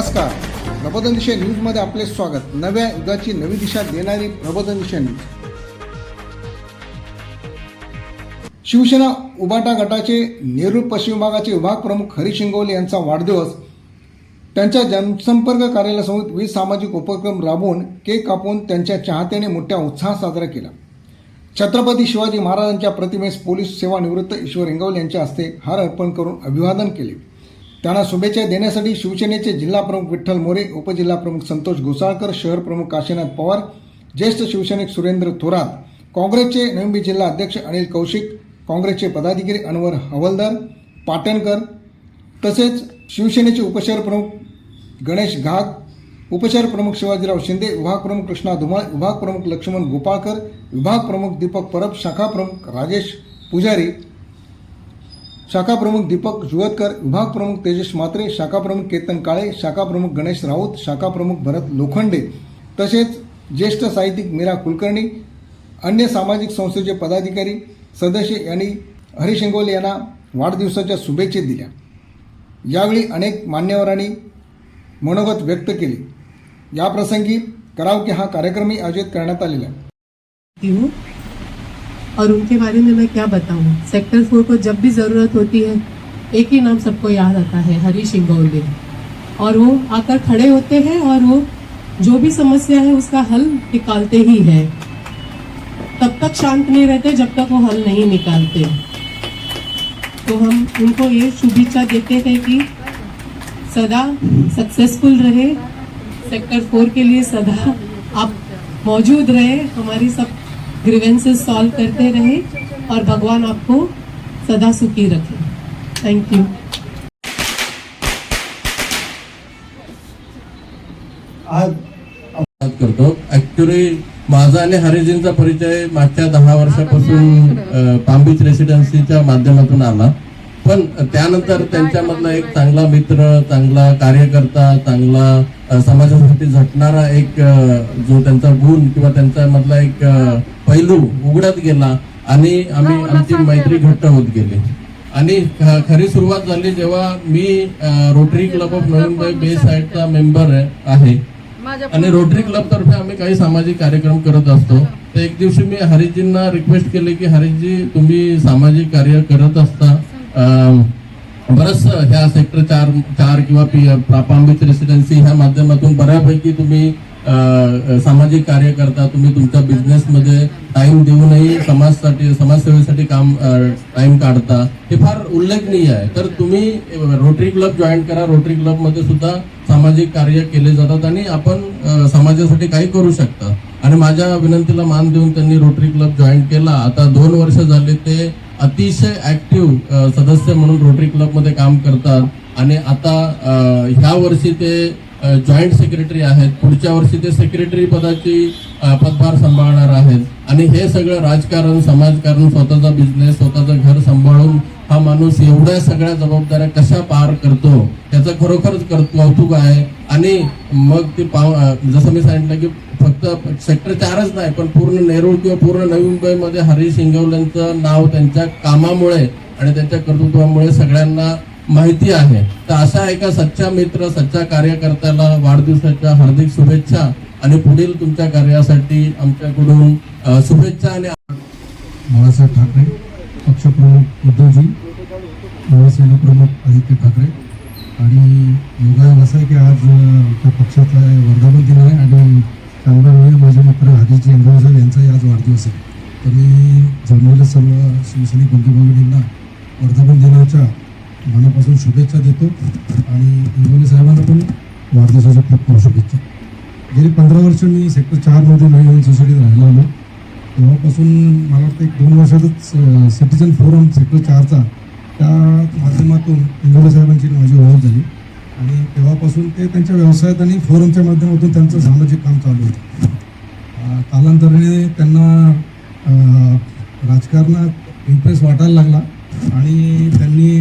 नमस्कार. प्रबोधन दिशा न्यूजमध्ये आपले स्वागत. नव्या युगाची नवी दिशा देणारी प्रबोधन दिशा न्यूज. शिवसेना उबाटा गटाचे नेहरू पश्चिम विभागाचे विभाग प्रमुख हरी शिंगोले यांचा वाढदिवस. त्यांच्या जनसंपर्क कार्यालयासमोर वीज सामाजिक उपक्रम राबवून केक कापून त्यांच्या चाहत्याने मोठ्या उत्साहात साजरा केला. छत्रपती शिवाजी महाराजांच्या प्रतिमेस पोलीस सेवानिवृत्त ईश्वर हिंगवले यांच्या हस्ते हार अर्पण करून अभिवादन केले. त्यांना शुभेच्छा देण्यासाठी शिवसेनेचे जिल्हा प्रमुख विठ्ठल मोरे उपजिल्हा प्रमुख संतोष घोसाळकर शहर प्रमुख काशीनाथ पवार ज्येष्ठ शिवसैनिक सुरेंद्र थोरात काँग्रेसचे नवी जिल्हा अध्यक्ष अनिल कौशिक काँग्रेसचे पदाधिकारी अनवर हवलदार पाटणकर तसेच शिवसेनेचे उपशहर प्रमुख गणेश घाग उपशहर प्रमुख शिवाजीराव शिंदे विभाग प्रमुख कृष्णा धुमाळ विभाग प्रमुख लक्ष्मण गोपाळकर विभाग प्रमुख दीपक परब शाखा प्रमुख राजेश पुजारी शाखा प्रमुख दीपक जुवतकर विभाग प्रमुख तेजस मात्रे शाखा प्रमुख केतन काळे शाखा प्रमुख गणेश राऊत शाखा प्रमुख भरत लोखंडे तसेच ज्येष्ठ साहित्यिक मीरा कुलकर्णी अन्य सामाजिक संस्थेचे पदाधिकारी सदस्य यांनी हरिशिंगोल यांना वाढदिवसाच्या शुभेच्छा दिल्या. यावेळी अनेक मान्यवरांनी मनोगत व्यक्त केले. याप्रसंगी करावके हा कार्यक्रमही आयोजित करण्यात आलेला आहे. और उनके बारे में मैं क्या बताऊँ? सेक्टर फोर को जब भी ज़रूरत होती है, एक ही नाम सबको याद आता है हरी सिंगौले और वो आकर खड़े होते हैं और वो जो भी समस्या है उसका हल निकालते ही है। तब तक शांत नहीं रहते, जब तक वो हल नहीं निकालते। तो हम उनको ये शुभेच्छा देते हैं कि सदा सक्सेसफुल रहे। सेक्टर फोर के लिए सदा आप मौजूद रहे, हमारी सब ग्रीवेंसेस सॉल्व करते रहे और भगवान आपको सदा सुखी रखे। थैंक यू आज करतो. ऍक्च्युली माझा आणि हरिजींचा परिचय मागच्या दहा वर्षापासून अ, रेसिडेन्सीच्या माध्यमातून आला. पण त्यानंतर त्यांच्यामधला एक चांगला मित्र चांगला कार्यकर्ता चांगला समाजासाठी झटणारा एक जो त्यांचा गुण किंवा त्यांच्या मधला एक पैलू उघडत गेला आणि आम्ही आमची मैत्री घट्ट होत गेली. आणि खरी सुरुवात झाली जेव्हा मी Rotary Club of Navi Mumbai बे साईडचा मेंबर आहे आणि रोटरी क्लब तर्फे आम्ही काही सामाजिक कार्यक्रम करत असतो. तर एक दिवशी मी हरिजींना रिक्वेस्ट केली की हरिजी तुम्ही सामाजिक कार्य करत असता. बरंच ह्या सेक्टर चार चार किंवा प्रापांबित रेसिडेन्सी ह्या माध्यमातून बऱ्यापैकी तुम्ही सामाजिक कार्य करता. तुम्ही तुमच्या बिझनेस मध्ये टाइम देऊनही समाजसाठी समाजसेवेसाठी काम टाइम काढता. हे फार उल्लेखनीय आहे. तर तुम्ही रोटरी क्लब जॉईन करा. रोटरी क्लबमध्ये सुद्धा सामाजिक कार्य केले जातात आणि आपण समाजासाठी काही करू शकता. आणि माझ्या विनंतीला मान देऊन त्यांनी रोटरी क्लब जॉईन केला. आता दोन वर्ष झाले ते अतिशय ऍक्टिव्ह सदस्य म्हणून रोटरी क्लबमध्ये काम करतात. आणि आता ह्या वर्षी ते जॉईंट सेक्रेटरी आहेत. पुढच्या वर्षी ते सेक्रेटरी पदाची पदभार सांभाळणार आहेत. आणि हे सगळं राजकारण समाजकारण स्वतःचा बिझनेस स्वतःचं घर सांभाळून हा माणूस एवढ्या सगळ्या जबाबदाऱ्या कशा पार करतो त्याचं खरोखरच कर- कौतुक आहे. आणि मग ते पाव जसं मी सांगितलं की फक्त सेक्टर चारच नाही पण पूर्ण नेरूळ किंवा पूर्ण नवी मुंबईमध्ये हरीश इंगवलेंचं नाव त्यांच्या कामामुळे आणि त्यांच्या कर्तृत्वामुळे सगळ्यांना माहिती आहे. तर अशा एका सच्चा मित्र सच्चा कार्यकर्त्याला वाढदिवसाच्या हार्दिक शुभेच्छा आणि पुढील तुमच्या कार्यासाठी आमच्याकडून शुभेच्छा आणि बाळासाहेब ठाकरे. पक्षप्रमुख उद्धवजी युवासेना प्रमुख आदित्य ठाकरे आणि योगायोग असं आहे की आज त्या पक्षाचा वर्धापन दिन आहे आणि चांगला वेळ माझे मित्र हरीजी साहेब यांचाही आज वाढदिवस आहे. तर मी जमलेल्या सर्व शिवसैनिक बंधू भगिनींना वर्धापन दिनाच्या मनापासून शुभेच्छा देतो आणि इंगोले साहेबांना पण वाढदिवसाच्या खूप खूप शुभेच्छा. गेली पंधरा वर्ष मी सेक्टर चारमध्ये नवीन सोसायटीत राहिला आलो तेव्हापासून मला वाटतं एक दोन वर्षातच सिटीजन फोरम सेक्टर चारचा त्या माध्यमातून इंगोले साहेबांची माझी ओळख झाली. आणि तेव्हापासून ते त्यांच्या व्यवसायात आणि फोरमच्या माध्यमातून त्यांचं सामाजिक काम चालू होतं. कालांतराने त्यांना राजकारणात इंटरेस्ट वाटायला लागला. आणि त्यांनी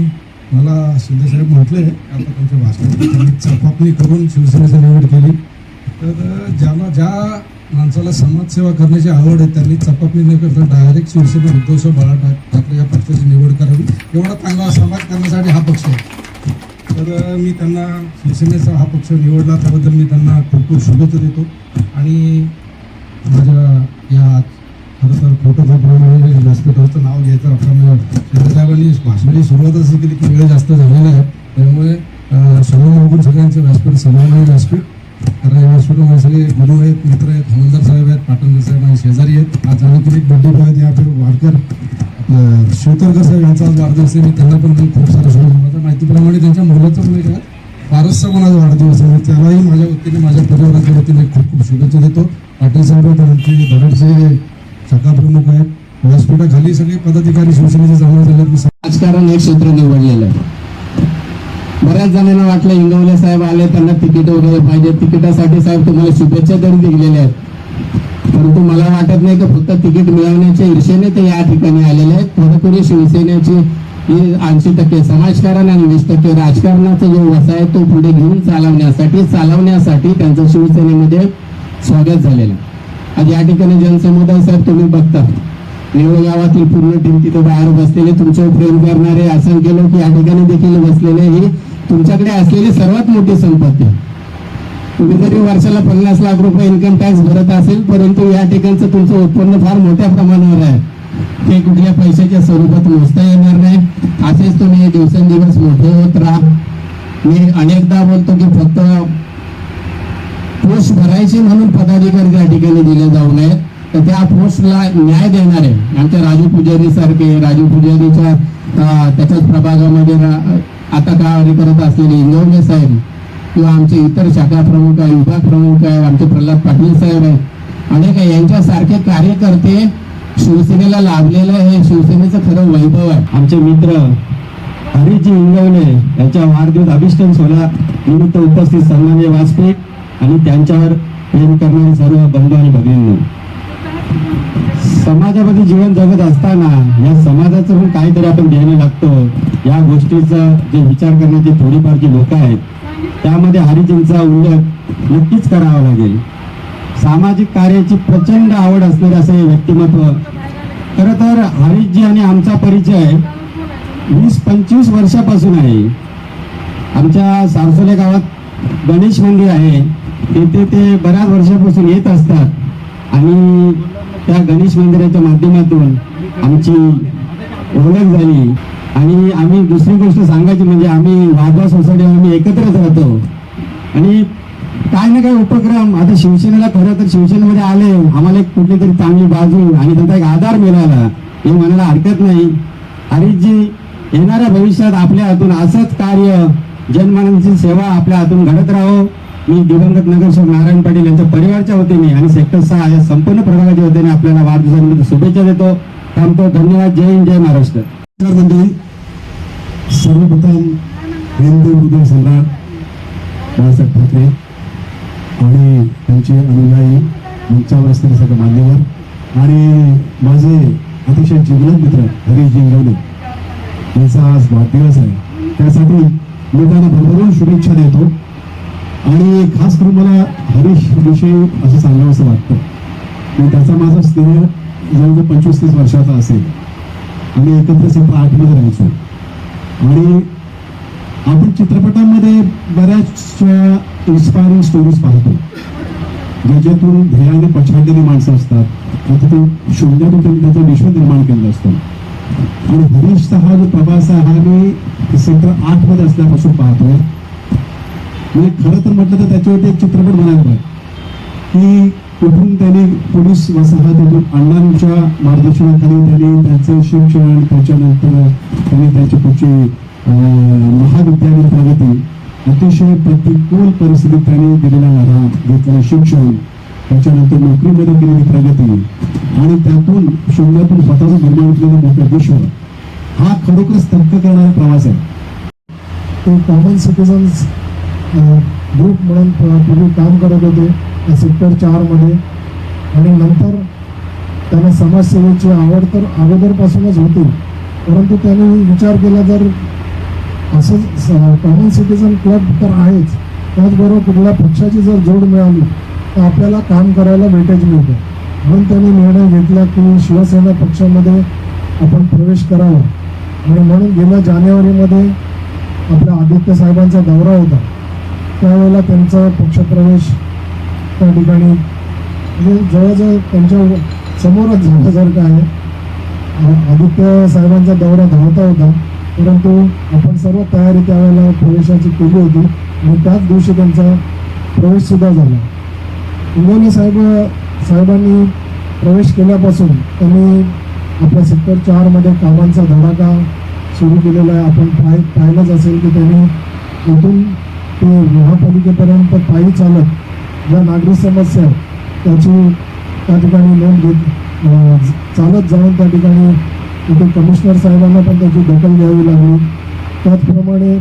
मला शिंदेसाहेब म्हटले आता त्यांच्या भाषणात त्यांनी चपापणी करून शिवसेनेची निवड केली. तर ज्याला ज्या माणसाला समाजसेवा करण्याची आवड आहे त्यांनी चपापणी न करता डायरेक्ट शिवसेना उद्धवसाहेब बाळा ठाकरे या पक्षाची निवड करावी. एवढा चांगला समाज करण्यासाठी हा पक्ष आहे. तर मी त्यांना शिवसेनेचा हा पक्ष निवडला त्याबद्दल मी त्यांना खूप खूप शुभेच्छा देतो. आणि माझ्या या खरं तर खोटं खोटं म्हणजे व्यासपीठावरचं नाव घ्यायचं असल्यामुळे शिंदेसाहेबांनी भाषणाची सुरुवात अशी केली की वेळ जास्त झालेला आहे. त्यामुळे अं, समोर बघून सगळ्यांचे व्यासपीठ समोर व्यासपीठ. कारण या व्यासपीठामध्ये सगळे गुरु आहेत मित्र आहेत हवलदार साहेब आहेत पाटणकर साहेब आणि शेजारी आहेत. आज आणखी एक बड्डे बॉय आहेत या आपले वारकर आपलं शिवतरकर साहेब यांचा आज वाढदिवस आहे. मी त्यांना पण खूप सारं शुभेच्छा माहितीप्रमाणे त्यांच्या मुलाचा पण एक आहे. फारसचा पण आज वाढदिवस आहे. त्यालाही माझ्या वतीने माझ्या परिवाराच्या वतीने खूप खूप शुभेच्छा देतो. पाटील साहेब आहेत आमचे धडकचे शाखा प्रमुख आहेत. व्यासपीठाखाली सगळे पदाधिकारी शिवसेनेचे जमा झाले राजकारण एक सूत्र निवडलेलं आहे. बऱ्याच जणांना वाटलं इंगवले साहेब आले त्यांना तिकीट वगैरे पाहिजे. तिकिटासाठी साहेब तुम्हाला शुभेच्छा तरी दिलेल्या आहेत. परंतु मला वाटत नाही की फक्त तिकीट मिळवण्याच्या ईर्षेने ते या ठिकाणी आलेले आहेत. खरोखरी शिवसेनेची ही ऐंशी टक्के समाजकारण आणि वीस टक्के राजकारणाचा जो वसा आहे तो पुढे घेऊन चालवण्यासाठी चालवण्यासाठी त्यांचं शिवसेनेमध्ये स्वागत झालेलं आज या ठिकाणी जनसमुदाय साहेब तुम्ही बघता. निवळ गावातील पूर्ण टीम तिथे बाहेर बसलेले तुमच्यावर प्रेम करणारे असंख्य लोक या ठिकाणी देखील बसलेले ही तुमच्याकडे असलेली सर्वात मोठी संपत्ती. तुम्ही जरी वर्षाला पन्नास लाख रुपये इन्कम टॅक्स भरत असेल परंतु या ठिकाणचं तुमचं उत्पन्न फार मोठ्या प्रमाणावर आहे. ते कुठल्या पैशाच्या स्वरूपात मोजता येणार नाही. असेच तुम्ही दिवसेंदिवस मोठे होत राहा. मी अनेकदा बोलतो की फक्त पोस्ट भरायची म्हणून पदाधिकारी त्या ठिकाणी दिले जाऊ नयेत तर त्या पोस्टला न्याय देणारे आमच्या राजू पुजारी सारखे राजू पुजारीच्या त्याच्याच प्रभागामध्ये आता कार्य करत असलेले इंगवणे साहेब किंवा आमचे इतर शाखा प्रमुख आहे विभाग प्रमुख आहे आमचे प्रल्हाद पाटील साहेब आहे. अनेक आहे. यांच्यासारखे कार्यकर्ते शिवसेनेला लाभलेलं हे शिवसेनेचं खरं वैभव आहे. आमचे मित्र हरिजी इंगवणे यांच्या वाढदिवस अभिष्टन सोहळा निमित्त उपस्थित सन्मान्य व्यासपीठ आणि त्यांच्यावर प्रेम करणारे सर्व बंधू आणि भगिनी. समाजामध्ये जीवन जगत असताना या समाजाचं पण काहीतरी आपण द्यायला लागतो. या गोष्टीचा जे विचार करण्याची थोडीफार जी लोक आहेत त्यामध्ये हरिजींचा उल्लेख नक्कीच करावा लागेल. सामाजिक कार्याची प्रचंड आवड असणारे असे व्यक्तिमत्व खरं तर हरीशजी आणि आमचा परिचय वीस पंचवीस वर्षापासून आहे. आमच्या सारसोले गावात गणेश मंदिर आहे. तिथे ते बऱ्याच वर्षापासून येत असतात. आणि त्या गणेश मंदिराच्या माध्यमातून आमची ओळख झाली. आणि आम्ही दुसरी गोष्ट सांगायची म्हणजे आम्ही वाधवा सोसायटी आम्ही एकत्रच राहतो. आणि काय ना काय उपक्रम आता शिवसेनेला खरं तर शिवसेनेमध्ये आले आम्हाला एक कुठली तरी चांगली बाजू आणि त्यांचा एक आधार मिळाला हे म्हणायला हरकत नाही. हरीशजी येणाऱ्या भविष्यात आपल्या हातून असंच कार्य जनमानसाची सेवा आपल्या हातून घडत राहो. मी दिवंगत नगरसेवक नारायण पाटील यांच्या परिवारच्या वतीने आणि सेक्टर सहा या संपूर्ण प्रभागाच्या वतीने आपल्याला वाढदिवसानिमित्त शुभेच्छा देतो. थांबतो. धन्यवाद. जय हिंद जय महाराष्ट्र. मंडळी. सर्वप्रथम हिंदू हृदय सम्राट बाळासाहेब ठाकरे आणि त्यांचे अनुयायी मंचावर असलेले सगळे मान्यवर आणि माझे अतिशय जिवलग मित्र हरीश जिंगवले यांचा आज वाढदिवस आहे. त्यासाठी मी त्यांना भरभरून शुभेच्छा देतो. आणि खास करून मला हरीश विषयी असं सांगावं असं वाटतं. की त्याचा माझा स्नेह जवळजवळ पंचवीस तीस वर्षाचा असेल. आम्ही एकत्र सतरा आठमध्ये राहायचो. आणि आपण चित्रपटामध्ये बऱ्याचशा इन्स्पायरिंग स्टोरीज पाहतो. ज्याच्यातून ध्येयाने पछाडलेली माणसं असतात. आता तिथे शून्यातून त्यांनी त्याचं विश्व निर्माण केलं असतं. आणि हरीशचा हा जो प्रवास आहे हा मी सेक्टर आठमध्ये असल्यापासून पाहतोय. म्हणजे खरं तर म्हटलं तर त्याच्यावरती एक चित्रपट बनायला की कुठून त्यांनी पोलीस वसाहतीतून अण्णांच्या मार्गदर्शनाखाली त्यांनी त्यांचं शिक्षण त्याच्यानंतर त्यांनी त्यांची पुढची महाविद्यालयीन प्रगती अतिशय प्रतिकूल परिस्थितीत त्यांनी दिलेला लढा घेतलेलं शिक्षण त्याच्यानंतर नोकरीमध्ये केलेली प्रगती आणि त्यातून शून्यातून स्वतःचं निर्माण केलेलं मोठं विश्व हा खरोखर स्तब्ध करणारा प्रवास आहे. ते कॉमन सिटीजन्स ग्रुप म्हणून पूर्वी काम करत होते. सेक्टर चारमध्ये. आणि नंतर त्यांना समाजसेवेची आवड तर अगोदरपासूनच होती. परंतु त्यांनी विचार केला जर असं कॉमन सिटीजन क्लब तर आहेच. त्याचबरोबर कुठल्या पक्षाची जर जोड मिळाली तर आपल्याला काम करायला वेटेज मिळतं. म्हणून त्यांनी निर्णय घेतला की शिवसेना पक्षामध्ये आपण प्रवेश करावा. आणि म्हणून गेल्या जानेवारीमध्ये आपल्या आदित्य साहेबांचा दौरा होता. त्यावेळेला त्यांचा पक्षप्रवेश त्या ठिकाणी. म्हणजे जवळजवळ त्यांच्या समोरच झाल्यासारखं आहे. आदित्य साहेबांचा दौरा धावता होता. परंतु आपण सर्व तयारी त्यावेळेला प्रवेशाची केली होती. आणि त्याच दिवशी त्यांचा प्रवेशसुद्धा झाला. इंगोली साहेब साहेबांनी प्रवेश केल्यापासून त्यांनी आपल्या सेक्टर चारमध्ये कामांचा धडाका सुरू केलेला आहे. आपण पाह पाहिलंच असेल की त्यांनी इथून ते महापालिकेपर्यंत पायी चालत ज्या नागरिक समस्या त्याची त्या ठिकाणी नोंद घेत चालत जाऊन त्या ठिकाणी तिथे कमिशनर साहेबांना पण त्याची दखल घ्यावी लागली. त्याचप्रमाणे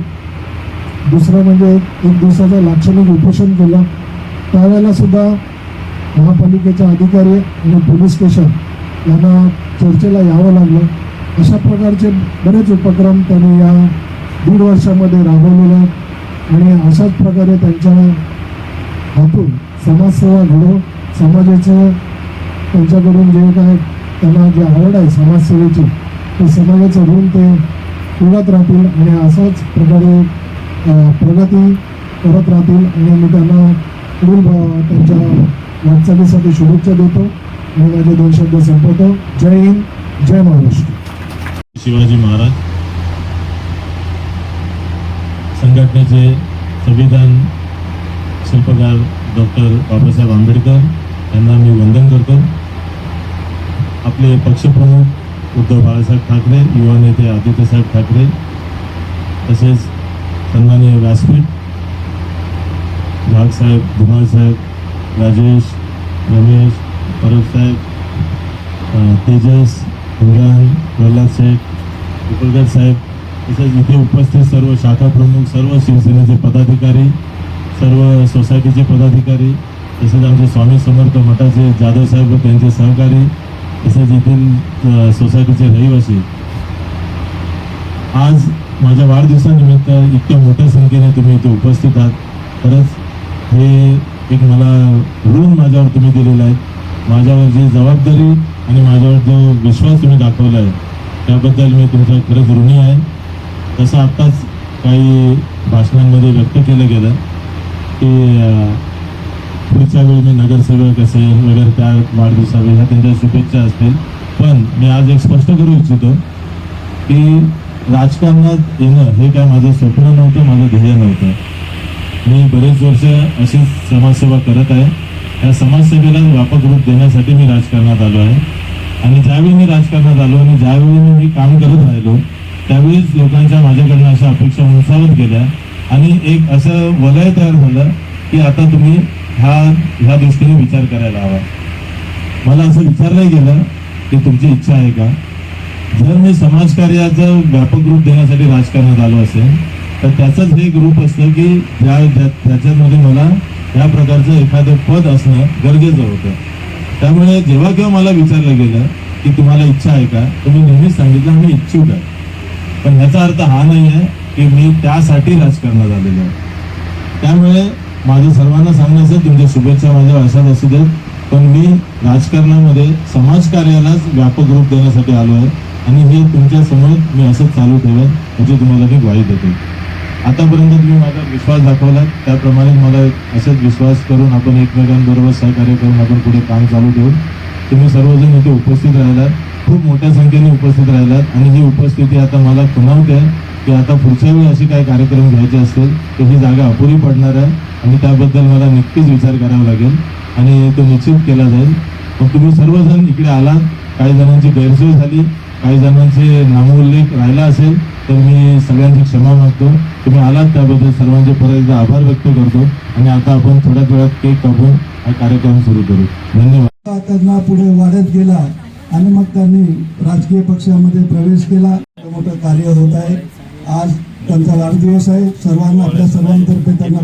दुसरं म्हणजे एक दिवसाचं लाक्षणिक उपोषण केलं. त्यावेळेला सुद्धा महापालिकेचे अधिकारी आणि पोलीस स्टेशन यांना चर्चेला यावं लागलं. अशा प्रकारचे बरेच उपक्रम त्यांनी या दीड वर्षामध्ये राबवलेले आणि अशाच प्रकारे त्यांच्या हातून समाजसेवा घडो समाजाचं त्यांच्याकडून जे काय त्यांना जी आवड आहे समाजसेवेची ते समाजाचं ऋण ते पुरत राहतील आणि असाच प्रकारे प्रगती करत राहतील आणि मी त्यांना पुढील त्यांच्या वाटचालीसाठी शुभेच्छा देतो आणि माझे दोन शब्द संपवतो. जय हिंद जय महाराष्ट्र. शिवाजी महाराज संघटनेचे संविधान शिल्पकार डॉक्टर बाबासाहेब आंबेडकर यांना मी वंदन करतो. आपले पक्षप्रमुख उद्धव बाळासाहेब ठाकरे युवा नेते आदित्यसाहेब ठाकरे तसेच सन्माननीय व्यासपीठ भागसाहेब धुमाळसाहेब राजेश रमेश परबसाहेब तेजस इम्रान प्रल्हाद शेख उपलगड साहेब तसेच इथे उपस्थित सर्व शाखा प्रमुख सर्व शिवसेनेचे पदाधिकारी सर्व सोसायटीचे पदाधिकारी तसेच आमचे स्वामी समर्थ मठाचे जाधव साहेब त्यांचे सहकारी तसेच येथील सोसायटीचे रहिवासी. आज माझ्या वाढदिवसानिमित्त इतक्या मोठ्या संख्येने तुम्ही इथे उपस्थित आहात. खरंच हे एक मला ऋण माझ्यावर तुम्ही दिलेलं आहे. माझ्यावर जी जबाबदारी आणि माझ्यावर जो विश्वास तुम्ही दाखवला आहे त्याबद्दल मी तुमचा खरंच ऋणी आहे. तसं आत्ताच काही भाषणांमध्ये व्यक्त केलं गेलं. की पुढच्या वेळी मी नगरसेवक असेल वगैरे त्या वाढदिवसावेळी ह्या त्यांच्या शुभेच्छा असतील. पण मी आज एक स्पष्ट करू इच्छितो की राजकारणात येणं हे काय माझं स्वप्न नव्हतं माझं ध्येय नव्हतं. मी बरेच वर्ष अशी समाजसेवा करत आहे. या समाजसेवेला व्यापक रूप देण्यासाठी मी राजकारणात आलो आहे. आणि ज्यावेळी मी राजकारणात आलो आणि ज्यावेळी मी काम करत राहिलो त्यावेळीच लोकांच्या माझ्याकडनं अशा अपेक्षा उंचावत गेल्या. आणि एक असं वलय तयार झालं की आता तुम्ही ह्या ह्या दृष्टीने विचार करायला हवा. मला असं विचारलं गेलं की तुमची इच्छा आहे का? जर मी समाजकार्याचं व्यापक रूप देण्यासाठी राजकारणात आलो असेल तर त्याचंच हे एक रूप असतं की ज्या ज्या- त्याच्यामध्ये मला या प्रकारचं एखादं पद असणं गरजेचं होतं. त्यामुळे जेव्हा केव्हा मला विचारलं गेलं की तुम्हाला इच्छा आहे का तर मी नेहमीच सांगितलं मी इच्छुक आहे. पण ह्याचा अर्थ हा नाही आहे की मी त्यासाठी राजकारणात आलेलो आहे. त्यामुळे माझं सर्वांना सांगण्याचं तुमच्या शुभेच्छा माझ्या अशाच असू देत पण मी राजकारणामध्ये समाजकार्यालाच व्यापक रूप देण्यासाठी आलो आहे आणि हे तुमच्यासमोर मी असंच चालू ठेवेन म्हणजे तुम्हाला मी ग्वाही देतो. आतापर्यंत तुम्ही माझा विश्वास दाखवला त्याप्रमाणे मला असेच विश्वास करून आपण एकमेकांबरोबर सहकार्य करून आपण पुढे काम चालू ठेवून तुम्ही सर्वजण इथे उपस्थित राहिलात खूप मोठ्या संख्येने उपस्थित राहिलात आणि ही उपस्थिती आता मला खुणावते. की आता पुढच्या वेळी असे काही कार्यक्रम घ्यायचे असतील तर ही जागा अपुरी पडणार आहे आणि त्याबद्दल मला नक्कीच विचार करावा लागेल आणि तो निश्चित केला जाईल. मग तुम्ही सर्वजण इकडे आलात काही जणांची गैरसोय झाली काही जणांचे नामोल्लेख राहिला असेल तर मी सगळ्यांची क्षमा मागतो. तुम्ही आलात त्याबद्दल सर्वांचे परत एकदा आभार व्यक्त करतो आणि आता आपण थोड्याच वेळात केक कापून हा कार्यक्रम सुरू करू. धन्यवाद. त्यांना पुढे वाढत गेला आणि मग त्यांनी राजकीय पक्षामध्ये प्रवेश केला. मोठं कार्य होत आहे. आज त्यांचा वाढदिवस आहे. सर्वांना आपल्या सर्वांतर्फे त्यांना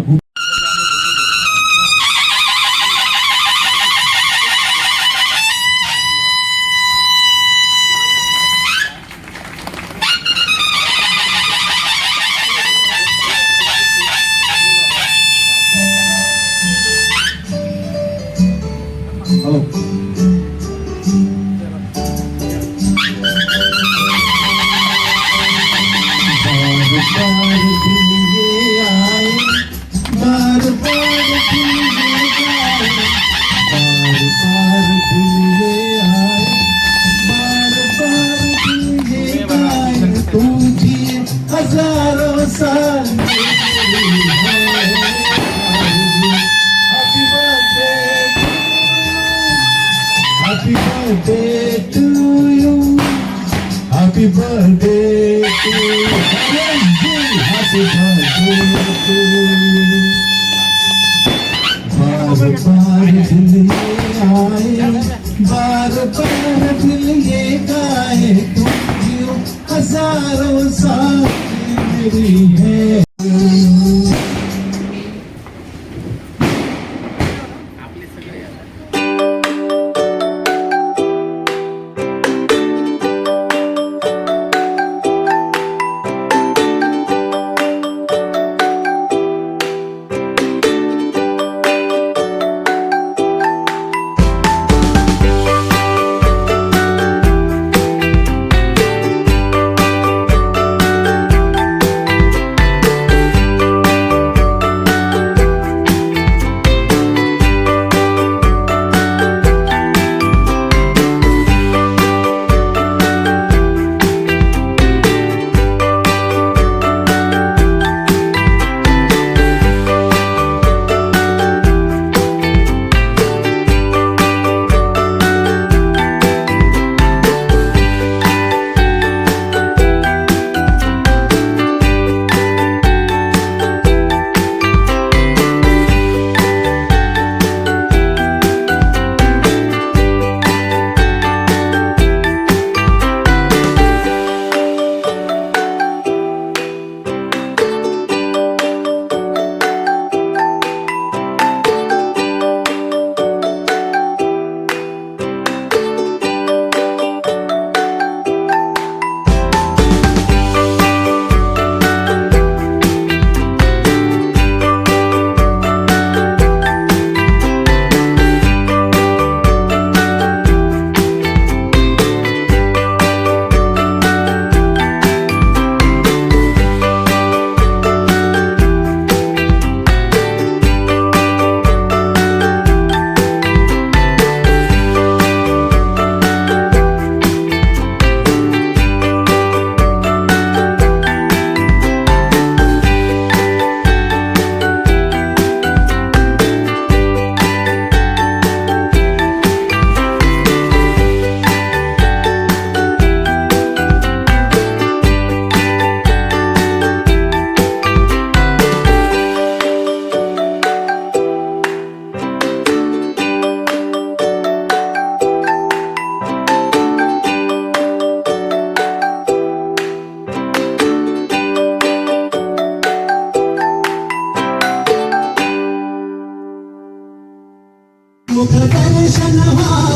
她开满山的花